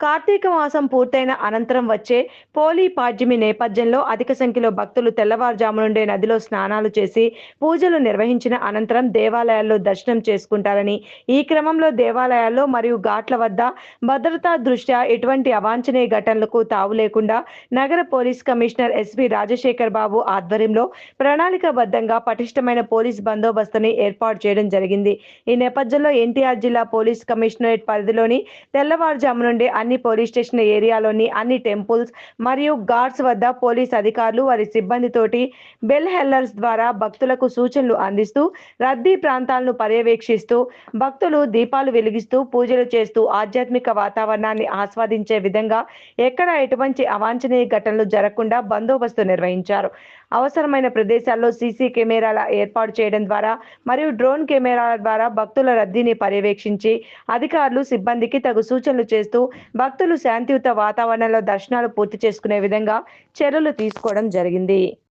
కార్తీక మాసం పూర్తయిన అనంతరం వచ్చే పోలీ పాడ్యమి నేపథ్యంలో అధిక సంఖ్యలో భక్తులు తెల్లవారుజాము నుండే నదిలో స్నానాలు చేసి పూజలు నిర్వహించిన అనంతరం దేవాలయాల్లో దర్శనం చేసుకుంటారని ఈ క్రమంలో దేవాలయాల్లో మరియు ఘాట్ల వద్ద భద్రతా దృష్ట్యా ఎటువంటి అవాంఛనీయ ఘటనలకు తావు లేకుండా నగర police commissioner S V Rajasekhar Babu ఆధ్వర్యంలో ప్రణాళికాబద్ధంగా పటిష్టమైన పోలీస్ బందోబస్తుని ఏర్పాటు చేయడం జరిగింది. ఈ నేపథ్యంలో ఎన్టీఆర్ జిల్లా పోలీస్ కమిషనరేట్ పరిధిలోని తెల్లవారుజాము నుండి అన్ని పోలీస్ స్టేషన్ ఏరియాలోని అన్ని టెంపుల్స్ మరియు గార్డ్స్ వద్ద పోలీస్ అధికారులు వారి సిబ్బందితోటి బెల్ హెల్లర్స్ ద్వారా భక్తులకు సూచనలు అందిస్తూ రద్దీ ప్రాంతాలను పర్యవేక్షిస్తూ భక్తులు దీపాలు వెలిగిస్తూ పూజలు చేస్తూ ఆధ్యాత్మిక వాతావరణాన్ని ఆస్వాదించే విధంగా ఎక్కడ ఎటువంటి అవాంఛనీయ ఘటనలు జరగకుండా బందోబస్తు నిర్వహించారు. అవసరమైన ప్రదేశాల్లో సీసీ కెమెరాల ఏర్పాటు చేయడం ద్వారా మరియు డ్రోన్ కెమెరాల ద్వారా భక్తుల రద్దీని పర్యవేక్షించి అధికారులు సిబ్బందికి తగు సూచనలు చేస్తూ భక్తులు శాంతియుత వాతావరణంలో దర్శనాలు పూర్తి చేసుకునే విధంగా చర్యలు తీసుకోవడం జరిగింది.